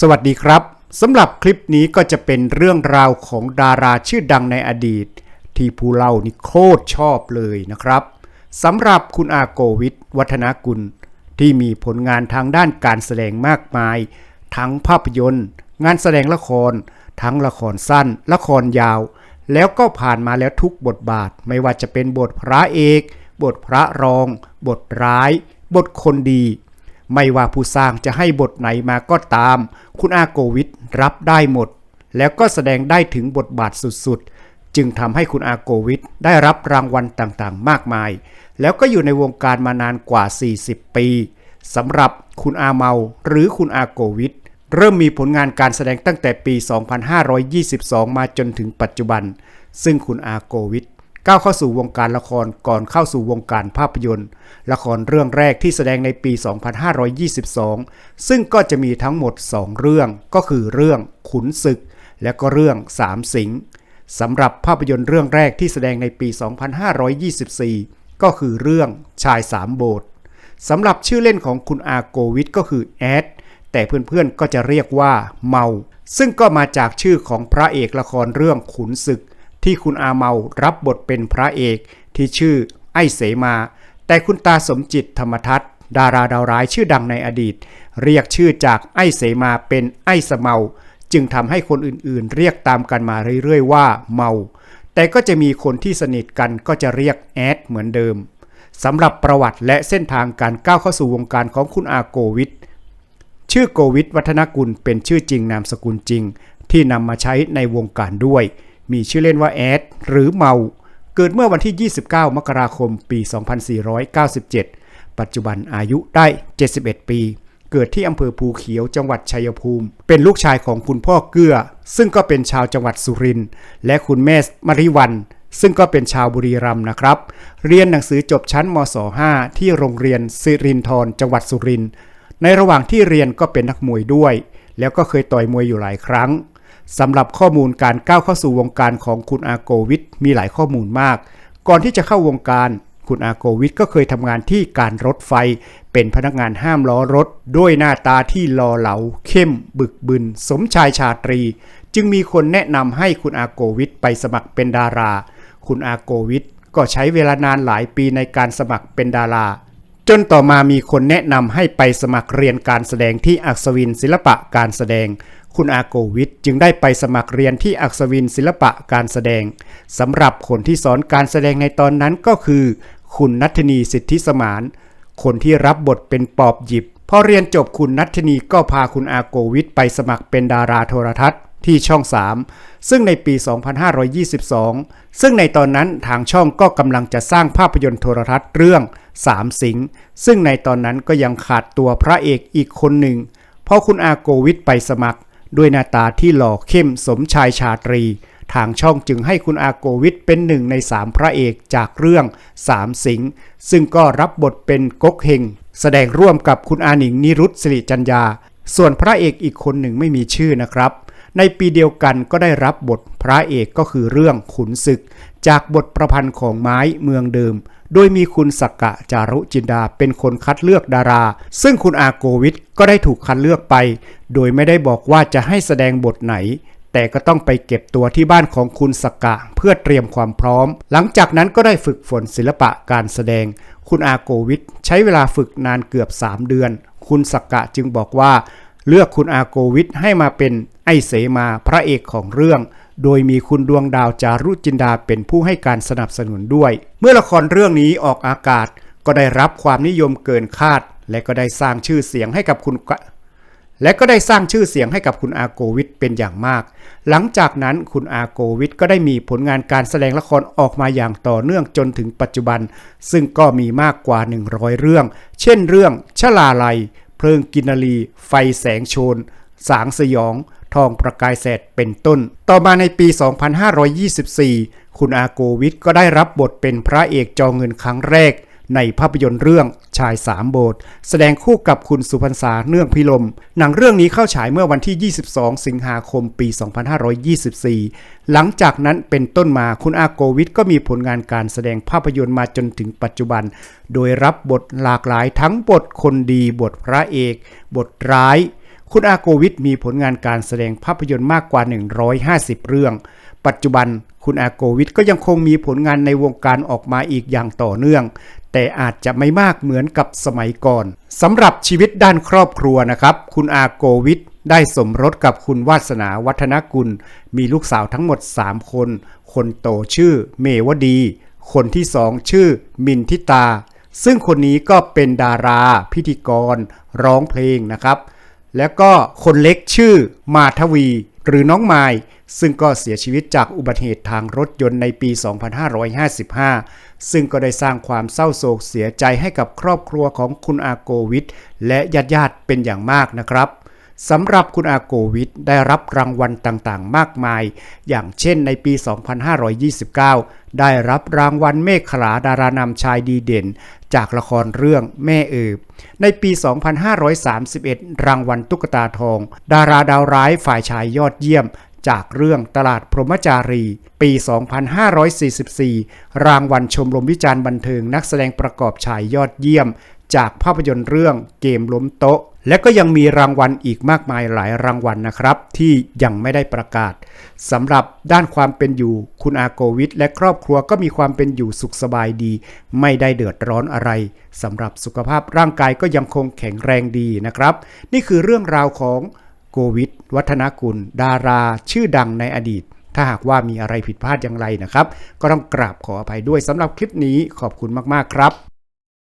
สวัสดีครับสำหรับคลิปนี้ก็จะเป็นเรื่องราวของดาราชื่อดังในอดีต ที่ผู้เล่านี่โคตรชอบเลยนะครับสำหรับคุณอาโกวิทวัฒนากุล ที่มีผลงานทางด้านการแสดงมากมาย ทั้งภาพยนตร์ งานแสดงละคร ทั้งละครสั้น ละครยาว แล้วก็ผ่านมาแล้วทุกบทบาท ไม่ว่าจะเป็นบทพระเอก บทพระรอง บทร้าย บทคนดี ไม่ว่าผู้สร้างจะให้บทไหนมาก็ตาม คุณอาโกวิทรับได้หมด แล้วก็แสดงได้ถึงบทบาทสุดๆ จึงทำให้คุณอาโกวิทได้รับรางวัลต่างๆ มากมาย แล้วก็อยู่ในวงการมานานกว่า 40 ปีสำหรับคุณอาเมาหรือคุณอาโกวิทเริ่มมีผลงานการแสดงตั้งแต่ปี 2522 มาจนถึงปัจจุบัน ซึ่งคุณอาโกวิท ก้าวเข้าสู่วงการละครก่อนเข้าสู่วงการภาพยนตร์ ละครเรื่องแรกที่แสดงในปี 2522 ซึ่งก็จะมีทั้งหมด 2 เรื่องก็คือเรื่องขุนศึก และก็เรื่องสามสิงสำหรับภาพยนตร์เรื่องแรกที่แสดงในปี 2524 ก็คือเรื่องชายสามโบสถ์สำหรับชื่อเล่นของคุณอาโกวิทก็คือแอดแต่เพื่อนๆก็จะเรียกว่าเมา ซึ่งก็มาจากชื่อของพระเอกละครเรื่องขุนศึก ที่คุณอาเมารับบทเป็นพระเอกที่ชื่อไอ้เสมา แต่คุณตาสมจิตธรรมทัศน์ดาราดาวร้ายชื่อดังในอดีต เรียกชื่อจากไอ้เสมาเป็นไอ้สเมา จึงทำให้คนอื่นๆ เรียกตามกันมาเรื่อยๆว่าเมา แต่ก็จะมีคนที่สนิทกันก็จะเรียกแอดเหมือนเดิมสำหรับประวัติและเส้นทางการก้าวเข้าสู่วงการของคุณอาโกวิทชื่อโกวิทวัฒนกุลเป็นชื่อจริงนามสกุลจริง ที่นำมาใช้ในวงการด้วย มีชื่อเล่นว่าแอดหรือเมา เกิดเมื่อวันที่ 29 มกราคม ปี 2497 ปัจจุบันอายุได้ 71 ปี เกิดที่อำเภอภูเขียวจังหวัดชัยภูมิ เป็นลูกชายของคุณพ่อเกื้อ ซึ่งก็เป็นชาวจังหวัดสุรินทร์และคุณแม่มริวันซึ่งก็เป็นชาวบุรีรัมย์นะครับ เรียนหนังสือจบชั้นมศ5ที่โรงเรียนสิรินทรจังหวัดสุรินทร์ในระหว่างที่เรียนก็เป็นนักมวยด้วย แล้วก็เคยต่อยมวยอยู่หลายครั้ง สำหรับข้อมูลการก้าวเข้าสู่วงการของคุณอาโกวิทมีหลายข้อมูลมาก ก่อนที่จะเข้าวงการคุณอาโกวิทก็เคยทำงานที่การรถไฟ เป็นพนักงานห้ามล้อรถ ด้วยหน้าตาที่หล่อเหลา เข้ม บึกบึน สมชายชาตรี จึงมีคนแนะนำให้คุณอาโกวิทไปสมัครเป็นดารา คุณอาโกวิทก็ใช้เวลานานหลายปีในการสมัครเป็นดารา จนต่อมามีคนแนะนำให้ไปสมัครเรียนการแสดงที่อักษวินศิลปะการแสดง คุณอาโกวิทจึงได้ไปสมัครเรียนที่อักษวินศิลปะการแสดงสำหรับคนที่สอนการแสดงในตอนนั้นก็คือ คุณนัทนีสิทธิสมาน คนที่รับบทเป็นปอบหยิบพอเรียนจบคุณนัทนีก็พาคุณอาโกวิทไปสมัครเป็นดาราโทรทัศน์ ที่ช่อง 3 ซึ่งในปี 2522 ซึ่งในตอนนั้นทางช่องก็กำลังจะสร้างภาพยนตร์โทรทัศน์เรื่องสามสิง ซึ่งในตอนนั้นก็ยังขาดตัวพระเอกอีกคนหนึ่ง เพอคุณอาโกวิทไปสมัคร ด้วยหน้าตาที่หล่อเข้มสมชายชาตรี ทางช่องจึงให้คุณอาโกวิทเป็นหนึ่งในสามพระเอกจากเรื่องสามสิง ซึ่งก็รับบทเป็นก๊กเฮงแสดงร่วมกับคุณอาหนิงนิรุตสิริจัญญา ส่วนพระเอกอีกคนหนึ่งไม่มีชื่อนะครับ ในปีเดียวกันก็ได้รับบทพระเอกก็คือเรื่องขุนศึก จากบทประพันธ์ของไม้เมืองเดิม โดยมีคุณสักกะจารุจินดาเป็นคนคัดเลือกดารา ซึ่งคุณอาโกวิทก็ได้ถูกคัดเลือกไป โดยไม่ได้บอกว่าจะให้แสดงบทไหนแต่ก็ต้องไปเก็บตัวที่บ้านของคุณสักกะเพื่อเตรียมความพร้อม หลังจากนั้นก็ได้ฝึกฝนศิลปะการแสดง คุณอาโกวิทใช้เวลาฝึกนานเกือบ 3 เดือน คุณสักกะจึงบอกว่า เลือกคุณอาโกวิทให้มาเป็นไอเสมาพระเอกของเรื่อง โดยมีคุณดวงดาวจารุจินดาเป็นผู้ให้การสนับสนุนด้วย เมื่อละครเรื่องนี้ออกอากาศก็ได้รับความนิยมเกินคาด และก็ได้สร้างชื่อเสียงให้กับคุณและก็ได้สร้างชื่อเสียงให้กับคุณอาโกวิทเป็นอย่างมาก หลังจากนั้นคุณอาโกวิทก็ได้มีผลงานการแสดงละครออกมาอย่างต่อเนื่องจนถึงปัจจุบัน ซึ่งก็มีมากกว่า 100 เรื่อง เช่นเรื่องชลาลัย เพลิงกินรี ไฟแสงโชน สางสยอง ทองประกายแสดเป็นต้น ต่อมาในปี 2524 คุณอาโกวิทก็ได้รับบทเป็นพระเอกจอเงินครั้งแรก ในภาพยนตร์เรื่องชายสามโบสถ์แสดงคู่กับคุณสุพรรษาเนื่องพิลม หนังเรื่องนี้เข้าฉายเมื่อวันที่ 22 สิงหาคมปี 2524 หลังจากนั้นเป็นต้นมาคุณอาโกวิทก็มีผลงานการแสดงภาพยนตร์มาจนถึงปัจจุบัน โดยรับบทหลากหลายทั้งบทคนดีบทพระเอก บทร้าย คุณอาโกวิทมีผลงานการแสดงภาพยนตร์มากกว่า 150 เรื่อง ปัจจุบันคุณอาโกวิทก็ยังคงมีผลงานในวงการออกมาอีกอย่างต่อเนื่อง แต่อาจจะไม่มากเหมือนกับสมัยก่อนสำหรับชีวิตด้านครอบครัวนะครับ คุณอาโกวิทได้สมรสกับคุณวาสนาวัฒนกุล มีลูกสาวทั้งหมด 3 คน คนโตชื่อเมวดี คนที่สองชื่อมินทิตา ซึ่งคนนี้ก็เป็นดารา พิธีกร ร้องเพลงนะครับ แล้วก็คนเล็กชื่อมาทวี หรือน้องไมล์ซึ่งก็เสียชีวิตจากอุบัติเหตุทางรถยนต์ในปี 2555 ซึ่งก็ได้สร้างความเศร้าโศกเสียใจให้กับครอบครัวของคุณอาโกวิทและญาติๆเป็นอย่างมากนะครับ สำหรับคุณอาโกวิทได้รับรางวัลต่างๆ มากมาย อย่างเช่นในปี 2529 ได้รับรางวัลเมฆขลาดารานำชายดีเด่น จากละครเรื่องแม่เอิบในปี 2531 รางวัลตุ๊กตาทอง ดาราดาวร้ายฝ่ายชายยอดเยี่ยมจากเรื่องตลาดพรหมจารี ปี 2544 รางวัลชมรมวิจารณ์บันเทิงนักแสดงประกอบชายยอดเยี่ยม จากภาพยนตร์เรื่องเกมล้มโต๊ะ และก็ยังมีรางวัลอีกมากมายหลายรางวัลนะครับ ที่ยังไม่ได้ประกาศสำหรับด้านความเป็นอยู่คุณอาโกวิทและครอบครัวก็มีความเป็นอยู่สุขสบายดี ไม่ได้เดือดร้อนอะไรสำหรับสุขภาพร่างกายก็ยังคงแข็งแรงดีนะครับ นี่คือเรื่องราวของโกวิทวัฒนกุล ดาราชื่อดังในอดีต ถ้าหากว่ามีอะไรผิดพลาดอย่างไรนะครับ ก็ต้องกราบขออภัยด้วยสำหรับคลิปนี้ขอบคุณมาก ๆ ครับ